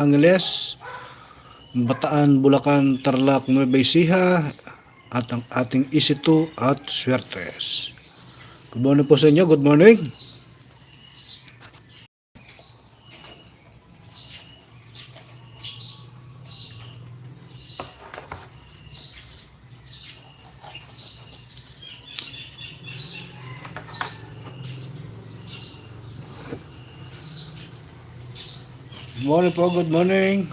Angeles, Bataan, Bulacan, Tarlac, Nueva Ecija, at ang ating Isitu at Swertres. Good morning po sa inyo. Good morning. Good morning po. Good morning.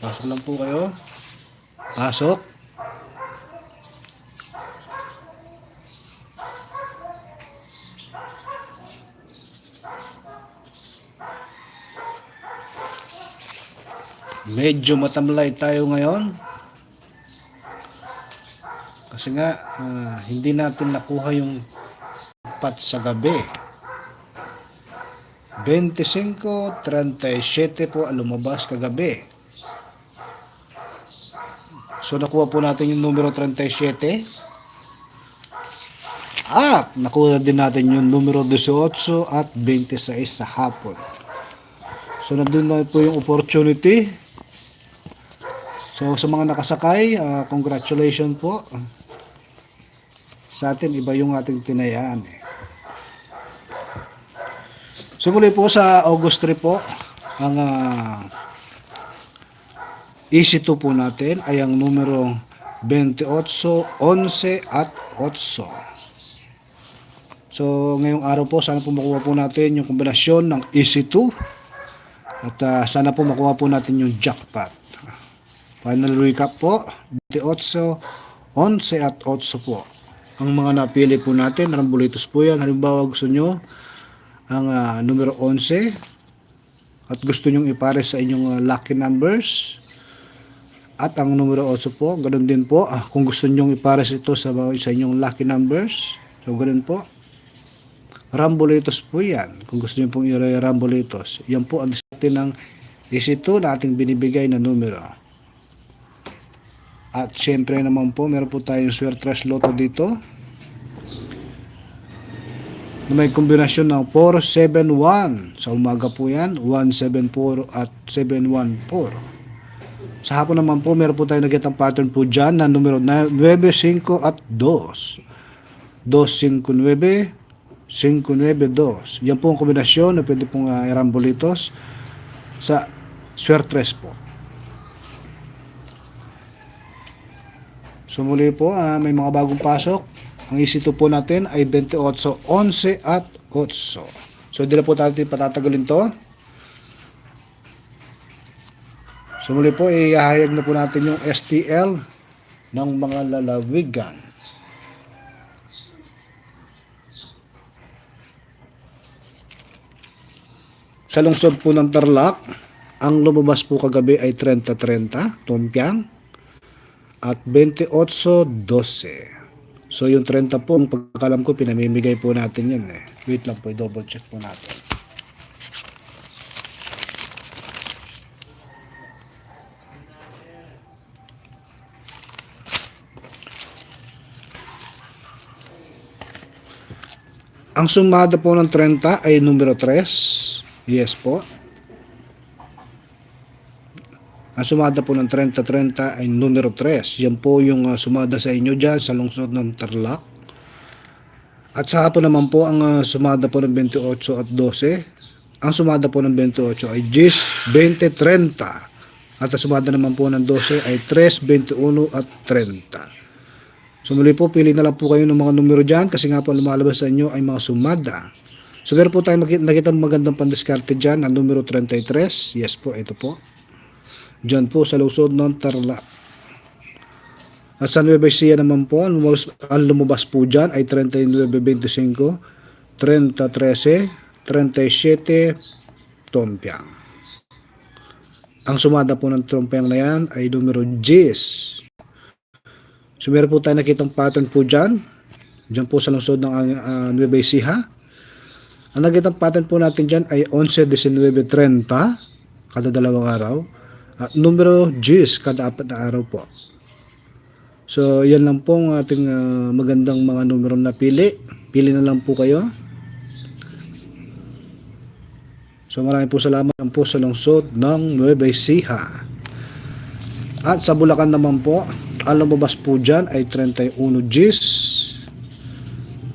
Pasok lang po kayo. Pasok. Medyo matamlay tayo ngayon. Kasi nga, ah, hindi natin nakuha yung pat sa gabi. 25, 37 po ang lumabas kagabi. So nakuha po natin yung numero 37. At nakuha din natin yung numero 18 at 26 sa hapon. So nandun na po yung opportunity. So sa mga nakasakay, ah, congratulations po. Sa atin, iba yung ating tinayaan eh. So po sa August 3 po, ang ah, Easy 2 po natin ay ang numero 28, 11 at 8. So ngayong araw po, sana po makuha po natin yung kombinasyon ng Easy 2 at ah, sana po makuha po natin yung jackpot. Final recap po, 28, 11 at 8 po. Ang mga napili po natin, rambulitos po yan. Halimbawa gusto nyo ang ah, numero 11 at gusto nyong ipare sa inyong ah, lucky numbers at ang numero 8 po, ganun din po. Ah, kung gusto nyong ipares ito sa, sa inyong lucky numbers, so ganun po. Rambulitos po yan. Kung gusto nyo pong i rambulitos. Yan po ang diskarte ng isito na ating binibigay na numero. At syempre naman po, meron po tayong Swertrash Lotto dito. Na may kombinasyon ng 471. Sa umaga po yan, 174 at 714. Sa hapon naman po, meron po tayo nakitang pattern po dyan na numero 95 at 2. 259, 592. Yan po ang kombinasyon na pwede pong uh, irambolitos sa Swertres po. So po, ah, may mga bagong pasok. Ang isito po natin ay 28, 11 at 8. So hindi na po natin patatagalin to. So muli po, ihahayag na po natin yung STL ng mga lalawigan. Sa lungsod po ng Tarlac, ang lumabas po kagabi ay 30-30, Tumpiang, at 28-12. So yung 30 po, ang pagkakalam ko, pinamimigay po natin yan eh. Wait lang po, double check po natin. Ang sumada po ng 30 ay numero 3. Yes po. Ang sumada po ng 30-30 ay numero 3. Yan po yung uh, sumada sa inyo dyan sa lungsod ng Tarlac. At sa hapon naman po ang uh, sumada po ng 28 at 12. Ang sumada po ng 28 ay 10, 20, 30. At ang sumada naman po ng 12 ay 3, 21 at 30. So muli po, pili na lang po kayo ng mga numero dyan kasi nga po lumalabas sa inyo ay mga sumada. So meron po tayo nakita magandang pandiskarte dyan, ang numero 33. Yes po, ito po. Dyan po sa lungsod ng Tarlac. At sa Nueva Ecija naman po, ang lumabas, ang lumabas po dyan ay 39.25, 30.13, 37, Tompiang. Ang sumada po ng Tompiang na yan ay numero 10. So meron po tayo nakitang pattern po dyan. Dyan po sa lungsod ng uh, Nueva Ecija. Ang nakitang pattern po natin dyan ay 11, 19, 30 kada dalawang araw. At numero 10 kada apat na araw po. So yan lang po ang ating uh, magandang mga numero na pili. Pili na lang po kayo. So maraming po salamat po sa lungsod ng Nueva Ecija. At sa Bulacan naman po, ang lumabas po dyan ay 31 Gs,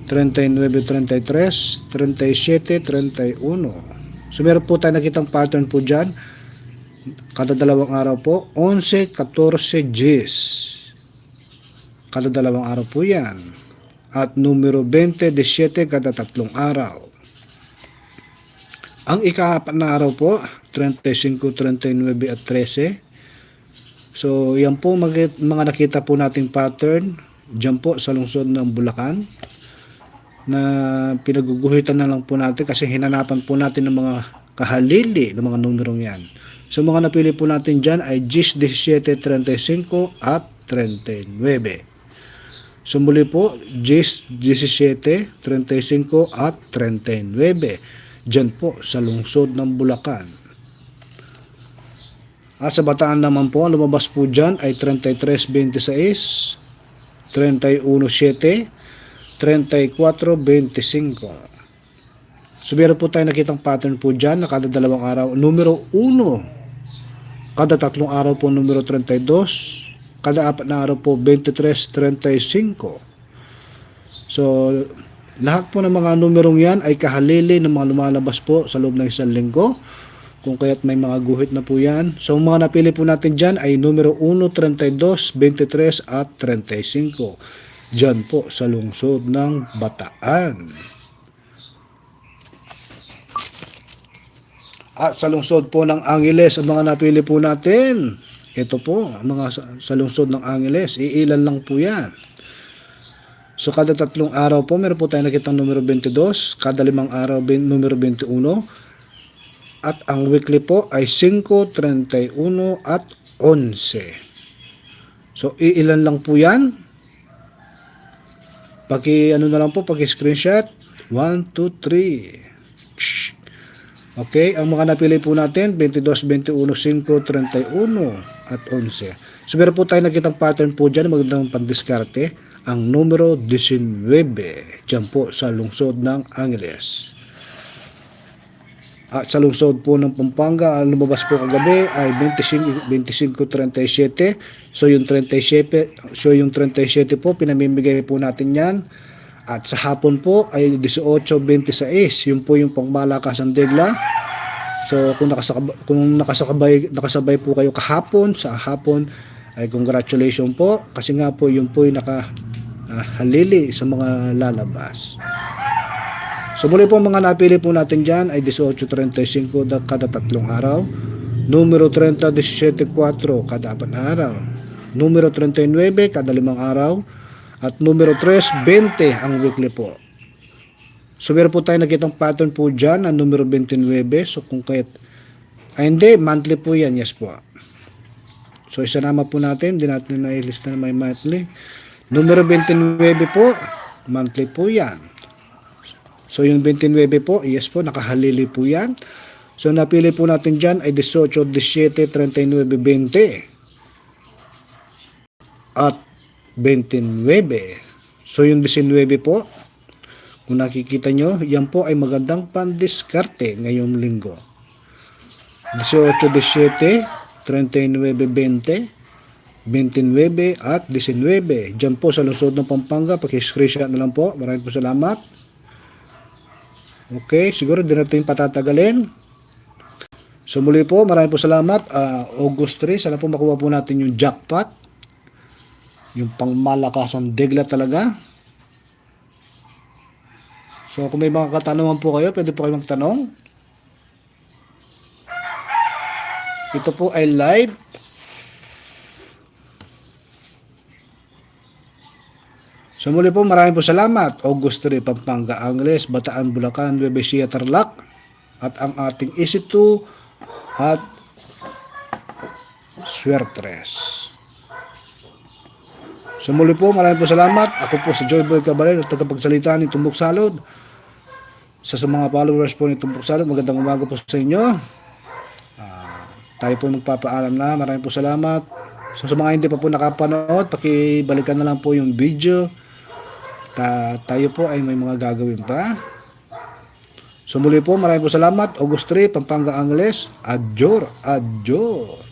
39-33, 37-31. So meron po tayo nakitang pattern po dyan. Kada dalawang araw po, 11-14 Gs. Kada dalawang araw po yan. At numero 20-17 kada tatlong araw. Ang ikaapat na araw po, 35, 39 at 13. So, yan po mga nakita po nating pattern dyan po sa lungsod ng Bulacan na pinaguguhitan na lang po natin kasi hinanapan po natin ng mga kahalili ng mga numerong yan. So, mga napili po natin dyan ay 10, 17, 35 at 39. So muli po, 10, 17, 35 at 39. Diyan po sa lungsod ng Bulacan. At sa Bataan naman po, lumabas po dyan ay 33.26, 31.7, 34.25. So meron po tayo nakitang pattern po dyan na kada dalawang araw. Numero 1, kada tatlong araw po numero 32, kada apat na araw po 23.35. So lahat po ng mga numerong yan ay kahalili ng mga lumalabas po sa loob ng isang linggo. Kung kaya't may mga guhit na po yan. So, mga napili po natin dyan ay numero 1, 32, 23 at 35. Dyan po sa lungsod ng Bataan. At sa lungsod po ng Angeles, ang mga napili po natin, ito po, ang mga sa, lungsod ng Angeles, iilan lang po yan. So kada tatlong araw po, meron po tayo nakitang numero 22, kada limang araw numero 21, at ang weekly po ay 5, 31 at 11. So iilan lang po yan. Paki ano na lang po, paki screenshot. 1, 2, 3. Okay, ang mga napili po natin, 22, 21, 5, 31 at 11. So meron po tayo nakitang pattern po dyan, magandang pandiskarte ang numero 19 dyan po sa lungsod ng Angeles. At sa lungsod po ng Pampanga, ang lumabas po kagabi ay 25, 25-37. So yung 37, so yung 37 po, pinamimigay po natin yan. At sa hapon po ay 18-26. Yun po yung pangmalakas ng degla. So kung nakasakabay, kung nakasakabay, nakasabay po kayo kahapon, sa hapon, ay congratulations po. Kasi nga po, yun po yung naka ah, halili sa mga lalabas. So muli po mga napili po natin dyan ay 18.35 da- kada tatlong araw. Numero 30, 17.4 kada apat na araw. Numero 39 kada limang araw. At numero 3, 20 ang weekly po. So meron po tayo nakitang pattern po dyan ang numero 29. So kung kahit ay hindi, monthly po yan. Yes po. So isanama po natin. Di natin na-list na may monthly. Numero 29 po, monthly po yan. So yung 29 po, yes po, nakahalili po yan. So napili po natin dyan ay 18, 17, 39, 20. At 29. So yung 19 po, kung nakikita nyo, yan po ay magandang pandiskarte ngayong linggo. 18, 17, 39, 20. 29 at 19. Diyan po sa lungsod ng Pampanga, paki-screenshot na lang po. Maraming po salamat. Okay, siguro din natin patatagalin. So muli po, maraming po salamat. Ah, August 3, sana po makuha po natin yung jackpot. Yung pangmalakasang degla talaga. So kung may mga katanungan po kayo, pwede po kayo magtanong. Ito po ay live So muli po maraming po salamat. August 3, Pampanga, Angles, Bataan, Bulacan, Nueva Ecija, Tarlac. At ang ating EC2 at Suertres. So muli po maraming po salamat. Ako po si Joyboy Cabalero, tagapagsalita ni Tumbok Salod. Sa, sa mga followers po ni Tumbok Salod, magandang umaga po sa inyo. Ah, tayo po magpapaalam na. Maraming po salamat. So sa mga hindi pa po nakapanood, pakibalikan na lang po yung video. Ta tayo po ay may mga gagawin pa. So muli po, maraming po salamat. August 3, Pampanga Angles. Adjor, adjor.